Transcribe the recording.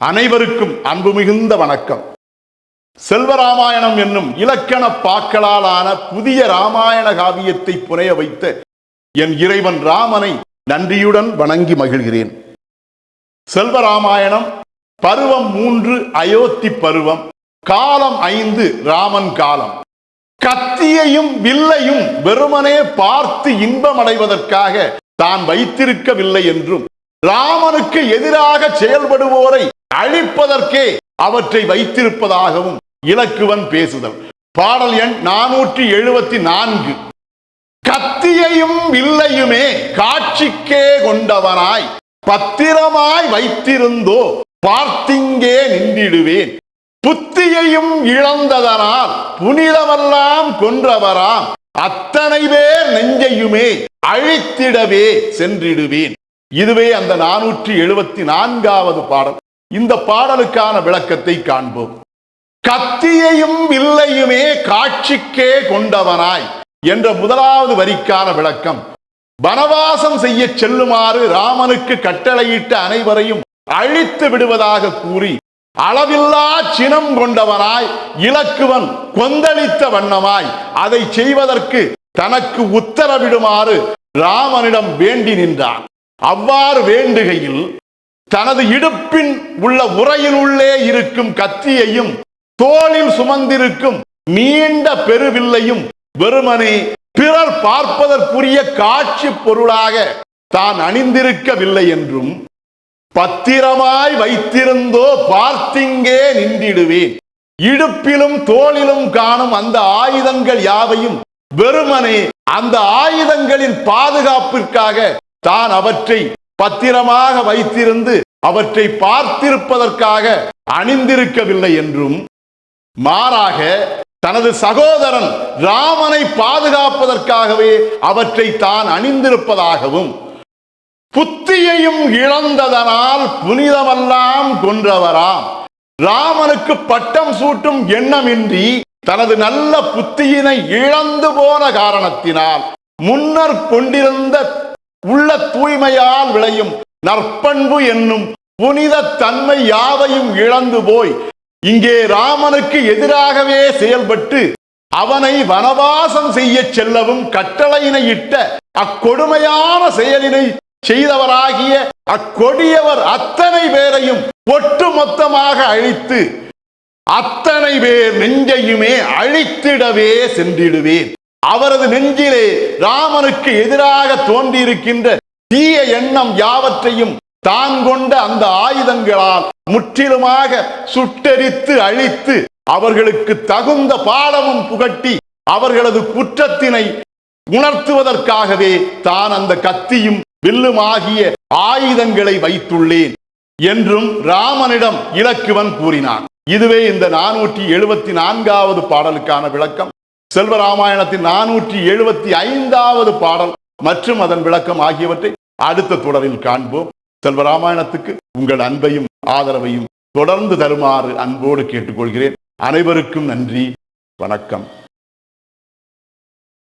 அனைவருக்கும் அன்பு மிகுந்த வணக்கம். செல்வராமாயணம் என்னும் இலக்கண பாக்களாலான புதிய ராமாயண காவியத்தை புனைய வைத்த என் இறைவன் ராமனை நன்றியுடன் வணங்கி மகிழ்கிறேன். செல்வராமாயணம் பருவம் மூன்று அயோத்தி பருவம் காலம் ஐந்து ராமன் காலம். கத்தியையும் வில்லையும் வெறுமனே பார்த்து இன்பமடைவதற்காக தான் வைத்திருக்கவில்லை என்றும் ராமனுக்கு எதிராக செயல்படுவோரை அழிப்பதற்கே அவற்றை வைத்திருப்பதாகவும் இலக்குவன் பேசுதல். பாடல் எண் நானூற்றி எழுபத்தி நான்கு கத்தியையும் வில்லையுமே காட்சிக்கே கொண்டவனாய் பத்திரமாய் வைத்திருந்தோ பார்த்திங்கே நின்றிடுவேன். புத்தியையும் இழந்ததனால் புனிதமெல்லாம் கொன்றவராம். அத்தனை பேர் நெஞ்சையுமே அழித்திடவே சென்றிடுவேன். இதுவே அந்த நானூற்றி எழுபத்தி நான்காவது பாடல். இந்த பாடலுக்கான விளக்கத்தை காண்போம். கத்தியையும் வில்லையுமே காட்சிக்கே கொண்டவனாய் என்ற முதலாவது வரிக்கான விளக்கம். வனவாசம் செய்ய செல்லுமாறு ராமனுக்கு கட்டளையிட்ட அனைவரையும் அழித்து விடுவதாக கூறி அளவில்லா சினம் கொண்டவனாய் இலக்குவன் கொந்தளித்த வண்ணமாய் அதை செய்வதற்கு தனக்கு உத்தரவிடுமாறு ராமனிடம் வேண்டி நின்றான். அவ்வாறு வேண்டுகையில் தனது இடுப்பின் உள்ள உரையினுள்ளே இருக்கும் கத்தியையும் தோளில் சுமந்திருக்கும் நீண்ட பெருவில்லையும் வெறுமனே பிறர் பார்ப்பதற்குரிய காட்சி பொருளாக தான் அணிந்திருக்கவில்லை என்றும் பத்திரமாய் வைத்திருந்தோ பார்த்திங்கே நின்றிடுவேன். இடுப்பிலும் தோளிலும் காணும் அந்த ஆயுதங்கள் யாவையும் வெறுமனே அந்த ஆயுதங்களின் பாதுகாப்பிற்காக தான் அவற்றை பத்திரமாக வைத்திருந்து அவற்றை பார்த்திருப்பதற்காக அணிந்திருக்கவில்லை என்றும் மாறாக தனது சகோதரன் ராமனை பாதுகாப்பதற்காகவே அவற்றை தான் அணிந்திருப்பதாகவும் புத்தியையும் இழந்ததனால் புனிதமெல்லாம் கொன்றவராம். ராமனுக்கு பட்டம் சூட்டும் எண்ணமின்றி தனது நல்ல புத்தியினை இழந்து போன காரணத்தினால் முன்னர் கொண்டிருந்த உள்ள தூய்மையால் விளையும் நற்பண்பு என்னும் புனித தன்மை யாவையும் இழந்து போய் இங்கே ராமனுக்கு எதிராகவே செயல்பட்டு அவனை வனவாசம் செய்ய செல்லவும் கட்டளையினை இட்ட அக்கொடுமையான செயலினை செய்தவராகிய அக்கொடியவர் அத்தனை பேரையும் ஒட்டுமொத்தமாக அழித்து அத்தனை பேர் நெஞ்சையுமே அழித்திடவே சென்றிடுவேன். அவரது நெஞ்சிலே ராமனுக்கு எதிராக தோன்றியிருக்கின்ற தீய எண்ணம் யாவற்றையும் தான் கொண்ட அந்த ஆயுதங்களால் முற்றிலுமாக சுட்டெரித்து அழித்து அவர்களுக்கு தகுந்த பாடமும் புகட்டி அவர்களது குற்றத்தினை உணர்த்துவதற்காகவே தான் அந்த கத்தியும் வில்லுமாகிய ஆயுதங்களை வைத்துள்ளேன் என்றும் ராமனிடம் இலக்குவன் கூறினான். இதுவே இந்த நானூற்றி எழுபத்தி நான்காவது பாடலுக்கான விளக்கம். செல்வராமாயணத்தின் நானூற்றி எழுபத்தி ஐந்தாவது பாடல் மற்றும் அதன் விளக்கம் ஆகியவற்றை அடுத்த தொடரில் காண்போம். செல்வராமாயணத்துக்கு உங்கள் அன்பையும் ஆதரவையும் தொடர்ந்து தருமாறு அன்போடு கேட்டுக்கொள்கிறேன். அனைவருக்கும் நன்றி. வணக்கம்.